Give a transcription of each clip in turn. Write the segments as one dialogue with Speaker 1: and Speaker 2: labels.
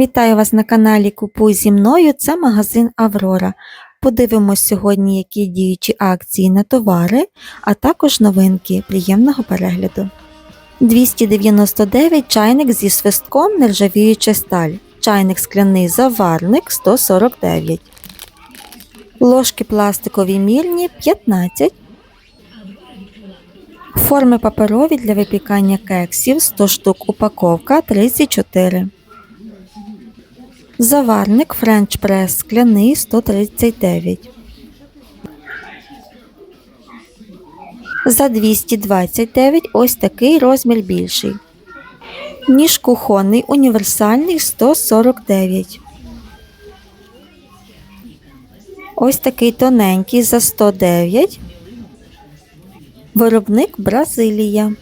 Speaker 1: Вітаю вас на каналі Купуй зі мною. Це магазин Аврора. Подивимось сьогодні, які діючі акції на товари, а також новинки. Приємного перегляду. 299 чайник зі свистком нержавіюча сталь. Чайник скляний заварник 149. Ложки пластикові мірні 15. Форми паперові для випікання кексів 100 штук упаковка 34. Заварник Френч прес скляний 139. За 229 ось такий розмір більший. Ніж кухонний універсальний 149. Ось такий тоненький за 109. Виробник Бразилія.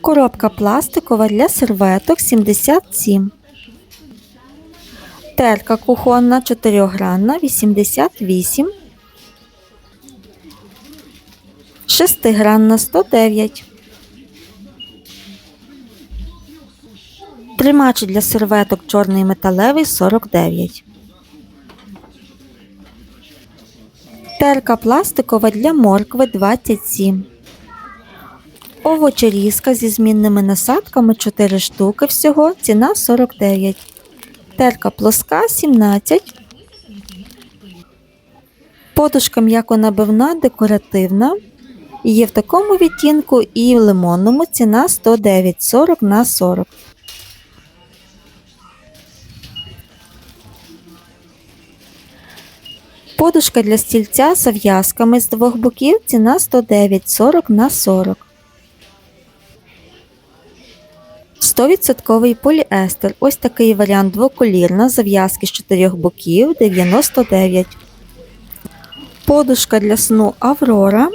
Speaker 1: Коробка пластикова для серветок 77. Терка кухонна 4-гранна 88. 6-гранна 109. Тримач для серветок чорний металевий 49. Терка пластикова для моркви 27. Овочерізка зі змінними насадками 4 штуки всього. Ціна 49. Терка плоска 17. Подушка м'яконабивна декоративна. Є в такому відтінку і в лимонному ціна 109 40 на 40. Подушка для стільця з зав'язками з двох боків ціна 109 40 на 40. 100% поліестер. Ось такий варіант двоколірна, зав'язки з чотирьох боків 99. Подушка для сну Аврора.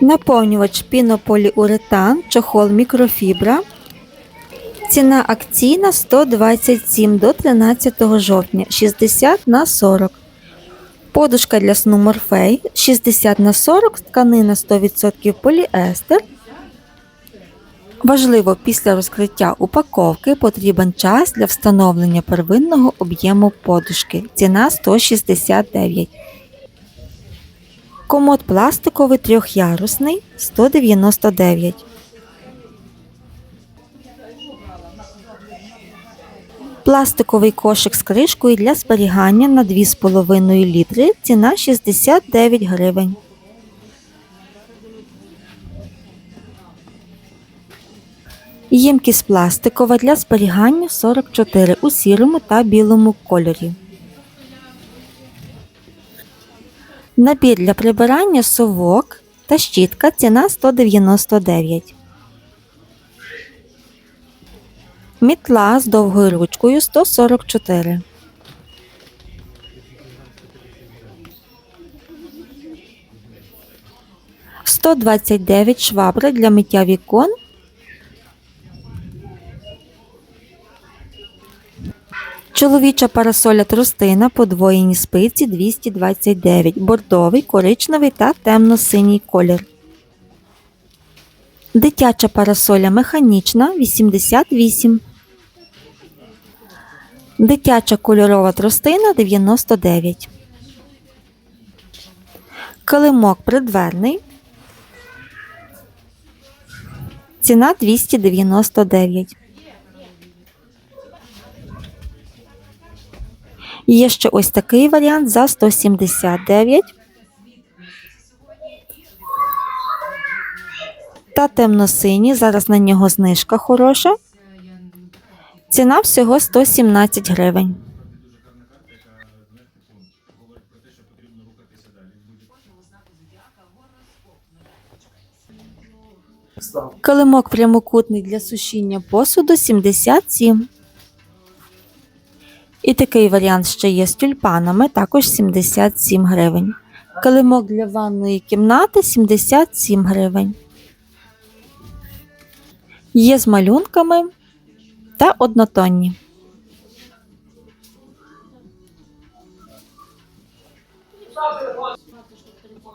Speaker 1: Наповнювач пінополіуретан, чохол мікрофібра. Ціна акційна 127 до 13 жовтня 60 на 40. Подушка для сну Морфей 60 на 40, тканина 100% поліестер. Важливо, після розкриття упаковки потрібен час для встановлення первинного об'єму подушки. Ціна 169. Комод пластиковий трьохярусний 199. Пластиковий кошик з кришкою для зберігання на 2,5 літри. Ціна 69 гривень. Ємкість пластикова для зберігання 44 у сірому та білому кольорі. Набір для прибирання совок та щітка ціна 199. Мітла з довгою ручкою 144. Сто двадцять дев'ять швабри для миття вікон Чоловіча парасоля тростина, подвоєні спиці 229, бордовий, коричневий та темно-синій колір. Дитяча парасоля механічна 88. Дитяча кольорова тростина 99. Килимок придверний. Ціна 299. Є ще ось такий варіант за 179. Та темно-синій, зараз на нього знижка хороша. Ціна всього 117 гривень. Килимок прямокутний для сушіння посуду 77. І такий варіант ще є з тюльпанами, також 77 гривень. Килимок для ванної кімнати 77 гривень. Є з малюнками та однотонні.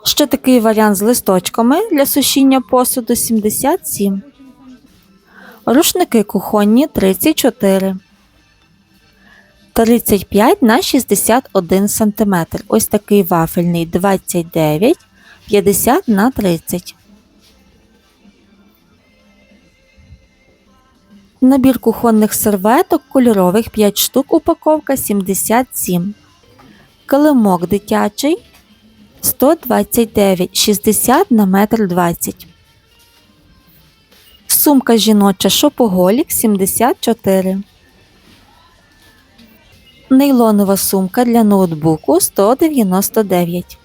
Speaker 1: Ще такий варіант з листочками для сушіння посуду 77. Рушники кухонні 34. 35 на 61 см. Ось такий вафельний 29, 50 на 30. Набір кухонних серветок кольорових 5 штук, упаковка 77. Килимок дитячий 129, 60 на 1,20 м. Сумка жіноча шопоголік 74. Нейлонова сумка для ноутбуку 199.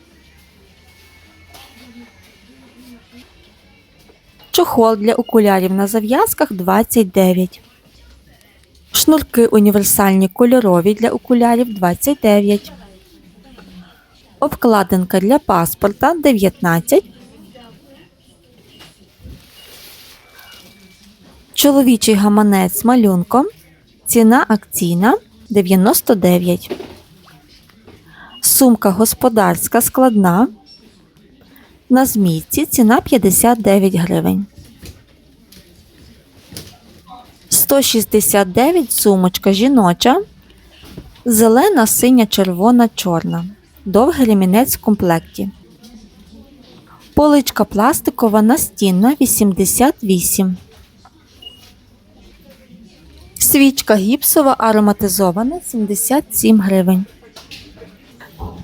Speaker 1: Чохол для окулярів на зав'язках 29. Шнурки універсальні кольорові для окулярів 29. Обкладинка для паспорта 19. Чоловічий гаманець з малюнком. Ціна акційна 99. Сумка господарська складна. На змійці ціна 59 гривень. 169 сумочка жіноча. Зелена, синя, червона, чорна. Довгий ремінець в комплекті. Поличка пластикова настінна 88. Свічка гіпсова ароматизована 77 гривень.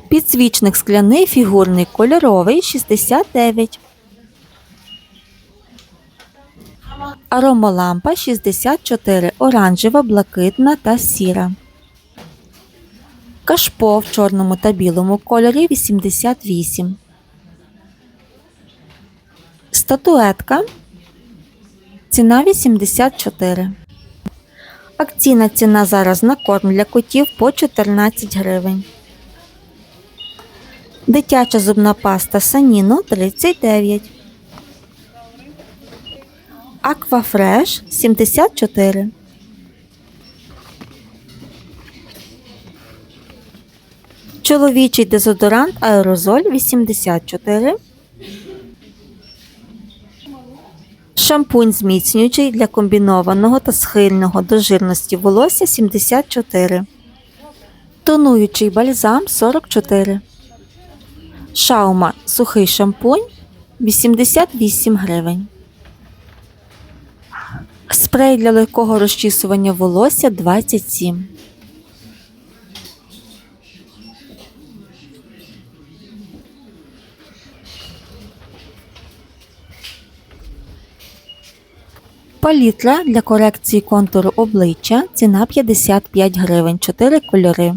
Speaker 1: Підсвічник скляний фігурний кольоровий 69. Аромолампа 64. Оранжева, блакитна та сіра. Кашпо в чорному та білому кольорі 88. Статуетка. Ціна 84. Акційна ціна зараз на корм для котів по 14 гривень. Дитяча зубна паста Саніно 39. Аквафреш 74. Чоловічий дезодорант аерозоль 84. Шампунь зміцнюючий для комбінованого та схильного до жирності волосся 74. Тонуючий бальзам 44. Шаума сухий шампунь 88 гривень. Спрей для легкого розчісування волосся 27. Палітра для корекції контуру обличчя ціна 55 гривень 4 кольори.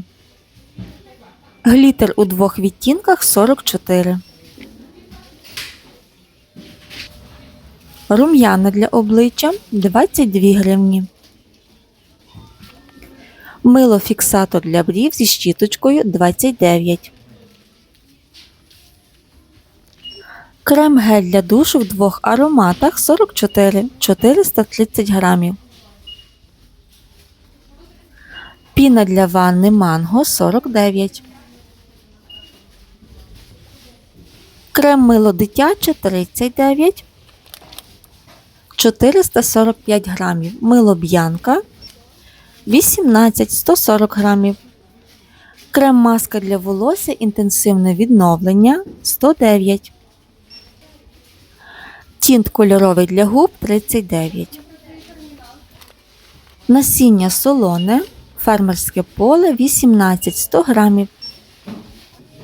Speaker 1: Глітер у двох відтінках 44. Рум'яна для обличчя 22 гривні. Мило фіксатор для брів зі щіточкою 29. Крем гель для душу в двох ароматах 44 430 грамів. Піна для ванни манго 49. Крем мило дитяче 39. 445 грамів. Мило б'янка 18 140 грамів. Крем маска для волосся інтенсивне відновлення 109. Тінт кольоровий для губ 39. Насіння солоне. Фермерське поле 18 100 грамів.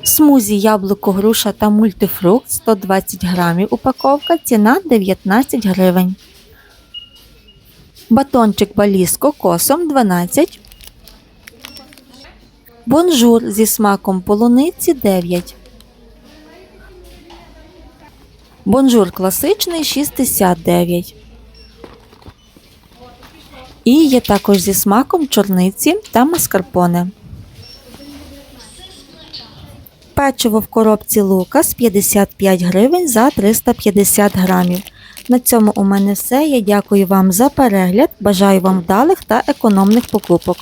Speaker 1: Смузі яблуко, груша та мультифрукт 120 грамів упаковка. Ціна 19 гривень. Батончик балі з кокосом 12. Бонжур зі смаком полуниці 9. Бонжур класичний 69. І є також зі смаком чорниці та маскарпоне. Печиво в коробці Лукас 55 гривень за 350 грамів. На цьому у мене все. Я дякую вам за перегляд. Бажаю вам вдалих та економних покупок.